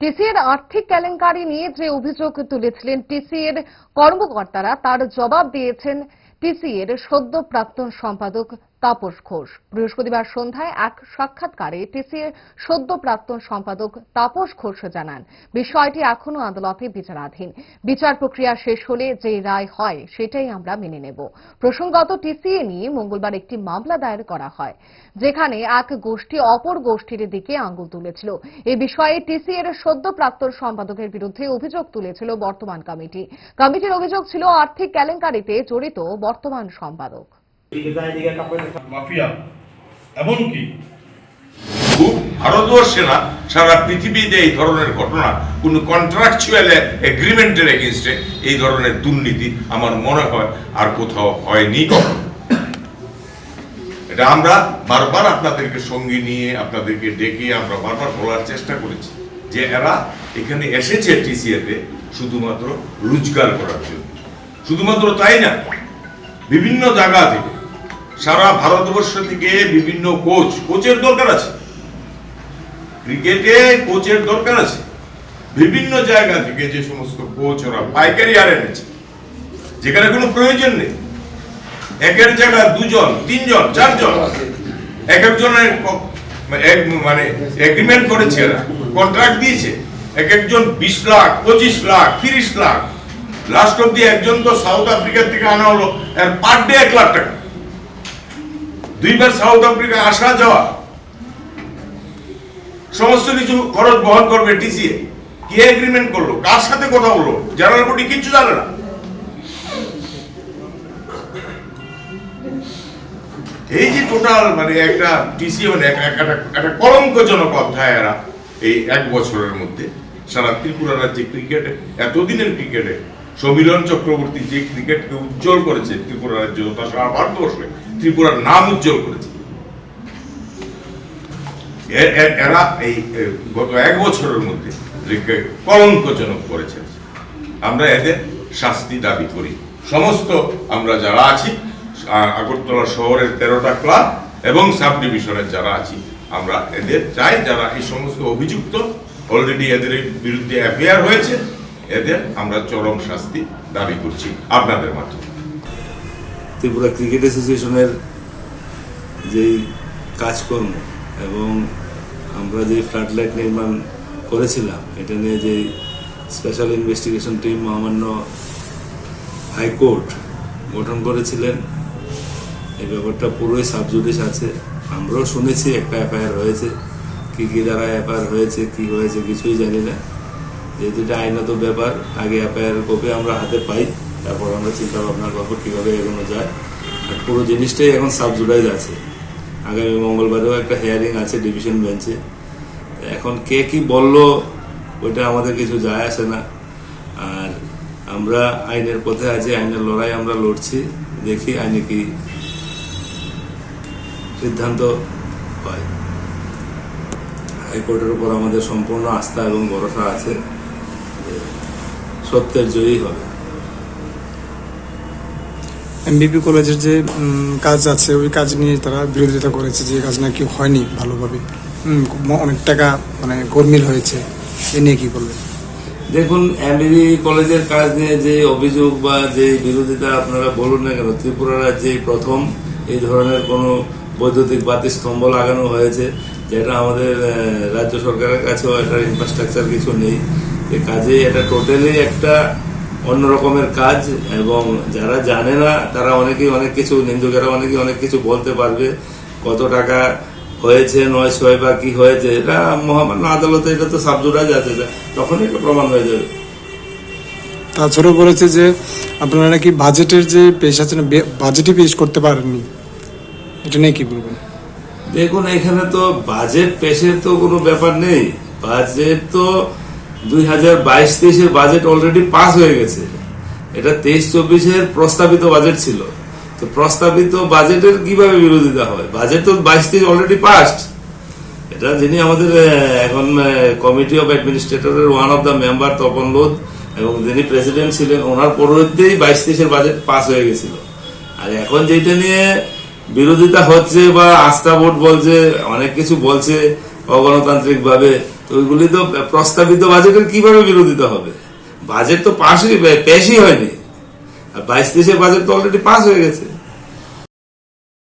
টিসিএর আর্থিক কেলেঙ্কারি নিয়ে যে অভিযোগ তুলেছিলেন টিসিএর কর্মকর্তারা, তার জবাব দিয়েছেন টিসিএর সদ্য প্রাক্তন সম্পাদক তাপস ঘোষ। বৃহস্পতিবার সন্ধ্যায় এক সাক্ষাৎকারে টিসিএর সদ্য প্রাক্তন সম্পাদক তাপস ঘোষ জানান, বিষয়টি এখনও আদালতে বিচারাধীন। বিচার প্রক্রিয়া শেষ হলে যে রায় হয় সেটাই আমরা মেনে নেব। প্রসঙ্গত টিসিএ নিয়ে মঙ্গলবার একটি মামলা দায়ের করা হয়, যেখানে এক গোষ্ঠী অপর গোষ্ঠীর দিকে আঙ্গুল তুলেছিল। এ বিষয়ে টিসিএর সদ্য প্রাক্তন সম্পাদকের বিরুদ্ধে অভিযোগ তুলেছিল বর্তমান কমিটি। কমিটির অভিযোগ ছিল আর্থিক কেলেঙ্কারিতে জড়িত বর্তমান সম্পাদক। মাফিয়া এমনকি সারা পৃথিবীতে এই ধরনের ঘটনা, কোন কন্ট্রাকচুয়াল এগ্রিমেন্টের এগেনস্টে এই ধরনের দুর্নীতি আমার মনে হয় আর কোথাও হয়নি এটা আমরা বারবার আপনাদেরকে সঙ্গে নিয়ে, আপনাদেরকে ডেকে আমরা বারবার বলার চেষ্টা করেছি যে এরা এখানে এসেছে টিসিএতে শুধুমাত্র রোজগার করার জন্য। শুধুমাত্র তাই না? বিভিন্ন জায়গা থেকে সারা ভারতবর্ষ থেকে বিভিন্ন কোচ, কোচের দরকার আছে। ক্রিকেটে কোচের দরকার আছে। বিভিন্ন জায়গা থেকে যে সমস্ত কোচ ওরা পাইকারি আর এনেছে। যেখানে কোনো প্রয়োজন নেই। একের জায়গায় দুজন, তিনজন, চারজন। এক একজনের এক- মানে এগ্রিমেন্ট করেছে এরা। কন্ট্রাক্ট দিয়েছে। এক একজন বিশ লাখ, পঁচিশ লাখ, তিরিশ লাখ। লাস্ট অব্দি একজন তো সাউথ আফ্রিকা থেকে আনা হলো। আর পার ডে এক লাখ টাকা। দুইবার সাউথ আফ্রিকা আসা যাওয়া। সমস্ত কিছু খরচ বহন করবে টিসিএ। কে এগ্রিমেন্ট করল? কার সাথে কথা বলল? জেনারেল বডি কিচ্ছু জানে না। এই যে টোটাল মানে একটা টিসিএ মানে এক- এক- একটা একটা কলঙ্কজনক অধ্যায় এরা এই এক বছরের মধ্যে। সারা ত্রিপুরা রাজ্যে ক্রিকেটে এতদিনের ক্রিকেটে সমীরণ চক্রবর্তী যে ক্রিকেটকে উজ্জ্বল করেছে ত্রিপুরা রাজ্য তথা সারা ভারতবর্ষে, ত্রিপুরার নাম উজ্জ্বল করেছে। এরা এই গত এক বছরের মধ্যে কলঙ্কজনক করেছে। আমরা এদের শাস্তি দাবি করি। সমস্ত আমরা যারা আছি আগরতলা শহরের তেরোটা ক্লাব এবং সাব ডিভিশনের যারা আছি, আমরা এদের চাই যারা এই সমস্ত অভিযুক্ত অলরেডি এদের বিরুদ্ধে এফআইআর হয়েছে এদের আমরা চরম শাস্তি দাবি করছি আপনাদের মাধ্যমে। ত্রিপুরা ক্রিকেট অ্যাসোসিয়েশনের যেই কাজকর্ম এবং আমরা যে ফ্লাড লাইট নির্মাণ করেছিলাম, এটা নিয়ে যে স্পেশাল ইনভেস্টিগেশন টিম মহামান্য হাইকোর্ট গঠন করেছিলেন, এই ব্যাপারটা পুরোই সাবজুডিস আছে। আমরাও শুনেছি, একটা এফআইআর হয়েছে, কী কী দ্বারা এফআইআর হয়েছে, কী হয়েছে কিছুই জানি না। যেহেতু এটা আইনত ব্যাপার, আগে এফআইআর কপি আমরা হাতে পাই, তারপর আমরা চিন্তা ভাবনা করব কীভাবে এগোনো যায়। আর পুরো জিনিসটাই এখন সাবজুডাইজ আছে। আগামী মঙ্গলবারেও একটা হেয়ারিং আছে ডিভিশন বেঞ্চে এখন কে কি বলল, ওইটা আমাদের কিছু যায় আসে না। আর আমরা আইনের পথে আছি, আইনের লড়াই আমরা লড়ছি, দেখি আইনে কি সিদ্ধান্ত হয়। হাইকোর্টের উপর আমাদের সম্পূর্ণ আস্থা এবং ভরসা আছে। সত্যের জয়ী হবে। এমবিপি কলেজের যে কাজ আছে ওই কাজ নিয়ে তারা বিরোধিতা করেছে যে কাজ নাকি হয়নি ভালোভাবে। অনেক টাকা মানে গরমিল হয়েছে। এ নিয়ে কি বলবেন? দেখুন এমবিবি কলেজের কাজ নিয়ে যে অভিযোগ বা যে বিরোধিতা আপনারা বলুন না কেন ত্রিপুরা রাজ্যে প্রথম এই ধরনের কোনো বৈদ্যুতিক বাতি স্তম্ভ লাগানো হয়েছে। যেটা আমাদের রাজ্য সরকারের কাছেও একটা ইনফ্রাস্ট্রাকচার কিছু নেই। কাজে এটা টোটালি একটা অন্য রকমের কাজ এবং যারা জানে না তারা অনেকেই অনেক কিছু নিন্দুকেরা অনেকেই অনেক কিছু বলতে পারবে কত টাকা হয়েছে নয় ছয় বা কি হয়েছে এটা মহামান্য আদালতে এটা তো সাবজুরাজ আছে তখন এটা প্রমাণ হয়ে যাবে। তাছাড়াও বলেছে যে আপনারা নাকি বাজেটের যে পেশ আছে না বাজেটই পেশ করতে পারেননি। এটা নিয়ে কি বলবেন? দেখুন এখানে তো বাজেট পেশের তো কোনো ব্যাপার নেই। বাজেট তো দুই হাজার বাইশ তেইশের বাজেট অলরেডি পাস হয়ে গেছে। এটা তেইশ চব্বিশের প্রস্তাবিত বাজেট ছিল। তো প্রস্তাবিত বাজেটের কীভাবে বিরোধিতা হয়? বাজেট তো বাইশ তেইশ অলরেডি পাস্ট এটা যিনি আমাদের এখন committee of অ্যাডমিনিস্ট্রেটরের one of the member Tapan Lodh, এবং যিনি প্রেসিডেন্ট ছিলেন, ওনার পরবর্তীতেই বাইশ তেইশের বাজেট পাস হয়ে গেছিল। আর এখন যেটা নিয়ে বিরোধিতা হচ্ছে বা আস্থা ভোট বলছে, অনেক কিছু বলছে অগণতান্ত্রিক ভাবে তো ওইগুলি তো প্রস্তাবিত বাজেটের কীভাবে বিরোধিতা হবে? বাজেট তো পাশই, পেশই হয়নি। আর বাইশ তেইশের বাজেট তো অলরেডি পাস হয়ে গেছে।